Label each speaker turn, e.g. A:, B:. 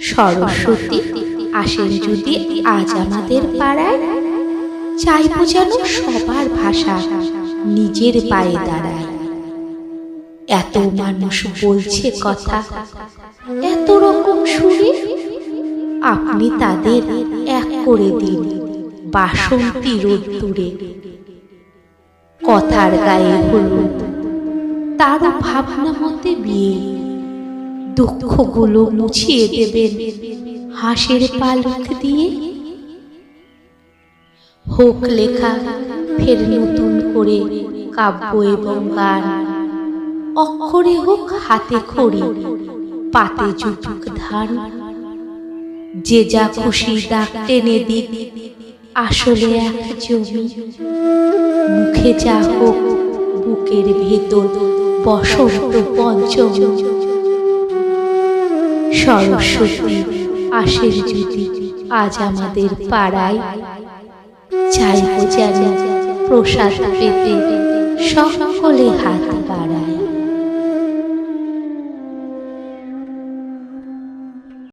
A: সরস্বতী, আসেন যদি আজ আমাদের পাড়ায়। চাইব যেন সবার ভাষা নিজের পায়ে দাঁড়ায়। এত মানুষ বলছে কথা, এত রকম সুরে আপনি তাদের এক করে দিন বাসন্তী রোদ্দুরে। কথার গায়ে হলুদ, তারও ভাবনা মতে বিয়ে। দুঃখগুলো মুছিয়ে দেবেন। হাঁসের পালক দিয়ে। হোক লেখা ফের নতুন করে কাব্য এবং গান। অক্ষরে হোক হাতে খড়ি, পাতে জুটুক ধান। যে যা খুশি ডাক টেনে দিক, আসলে এক জমি। মুখে যা হোক, বুকের ভেতর বসন্ত পঞ্চম। সরস্বতী আশের যদি আজ আমাদের পাড়ায়। চাইব যেন প্রসাদ পেতে সকলে হাত বাড়ায়।